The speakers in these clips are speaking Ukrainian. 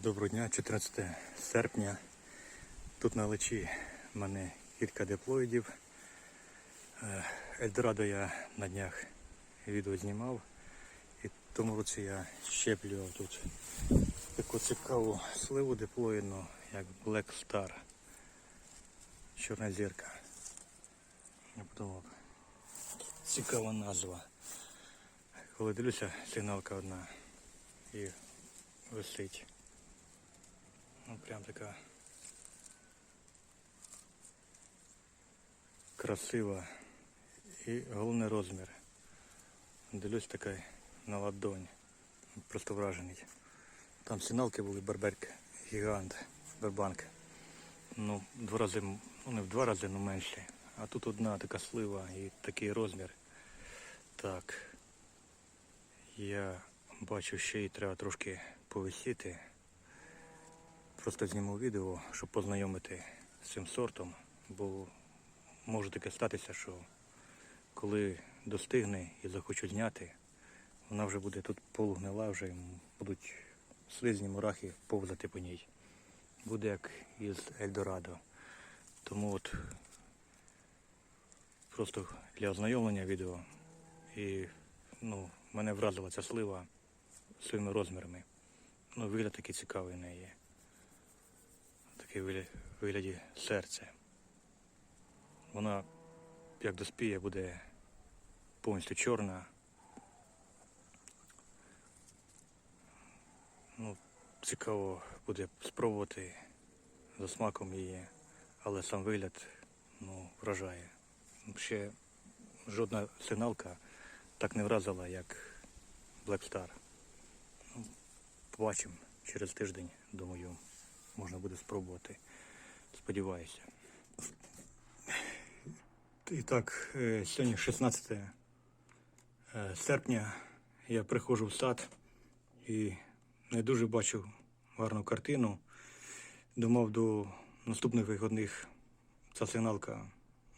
Доброго дня, 14 серпня. Тут на лечі в мене кілька диплоїдів. Е, Ельдорадо я на днях відео знімав. І в тому році я щеплював тут таку цікаву сливу диплоїдну, як Black Star. Чорна зірка. Я подумав, цікава назва. Коли дивлюся, сигналка одна і висить. Ну прям така красива і головний розмір. Дивлюсь така на ладонь. Просто вражений. Там сигналки були барберки, гігант, барбанк. Ну, два рази, ну не в два рази, але менше. А тут одна така слива і такий розмір. Так. Я бачу, ще й треба трошки повисіти. Просто зніму відео, щоб познайомити з цим сортом, бо може таке статися, що коли достигне і захочу зняти, вона вже буде тут полугнила, вже будуть слизні мурахи повзати по ній. Буде як із Ельдорадо. Тому от просто для ознайомлення відео. І ну, мене вразила ця слива своїми розмірами. Ну, вигляд такий цікавий в неї. Такий вигляд, вигляді серця. Вона, як доспіє, буде повністю чорна. Ну, цікаво буде спробувати за смаком її, але сам вигляд ну, вражає. Ще жодна сигналка так не вразила, як Black Star. Ну, Побачимо через тиждень, думаю, можна буде спробувати. Сподіваюся. І так, е, сьогодні 16 е, серпня. Я приходжу в сад і не дуже бачу гарну картину. Думав до наступних вихідних ця сигналка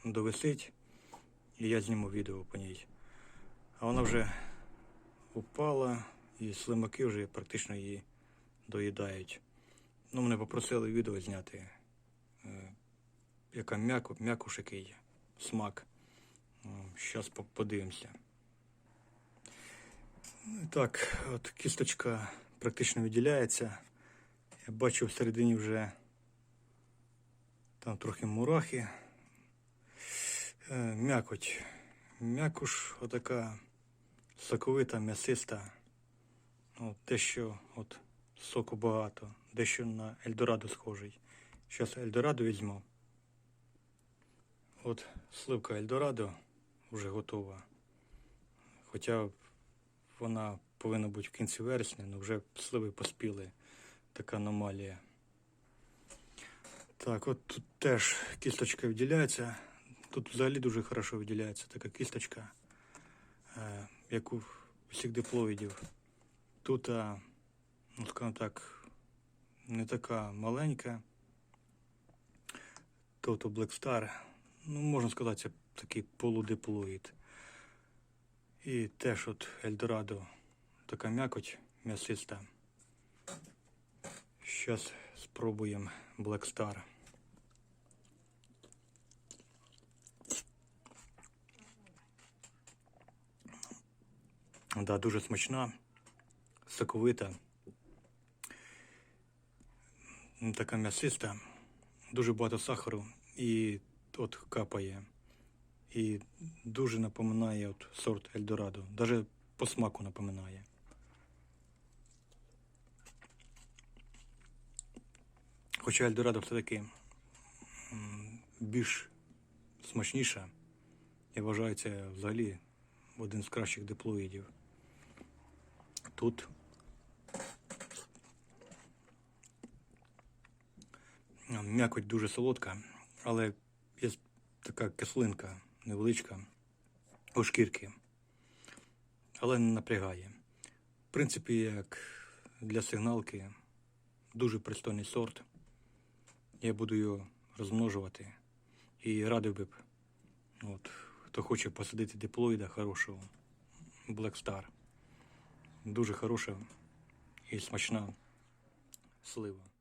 довисить, і я зніму відео по ній. А вона вже упала, і слимаки вже практично її доїдають. Ну, мене попросили відео зняти, е, яка м'яко, м'якуш який смак. Зараз подивимося. Ну, Так, от кісточка практично виділяється. Я бачу всередині вже там трохи мурахи. Е, М'якоть. М'якуш отака соковита, м'ясиста. Ну, дещо от соку багато, дещо на Ельдорадо схожий. Зараз Ельдорадо візьму. От сливка Ельдорадо вже готова. Хоча вона повинна бути в кінці вересня, але вже сливи поспіли. Така аномалія. Так, от тут теж кісточка виділяється. Тут взагалі дуже хорошо виділяється така кісточка, е, як у всіх диплоїдів. Тут, а, ну скажімо так, не така маленька. Тобто Black Star, ну можна сказати, це такий полудиплоїд. І теж от Ельдорадо така м'якоть м'ясиста. Зараз спробуємо Black Star. Да, дуже смачна, соковита, така м'ясиста, дуже багато сахару і от капає. І дуже напоминає от сорт Ельдорадо. Даже по смаку напоминає. Хоча Ельдорадо все-таки більш смачніша. Я вважаю, це взагалі один з кращих диплоїдів. Тут м'якоть дуже солодка, але є така кислинка невеличка у шкірки, але не напрягає. В принципі, як для сигналки, дуже пристойний сорт. Я буду його розмножувати і радив би б, от, хто хоче посадити диплоїда хорошого, Black Star. Дуже хороша і смачна слива.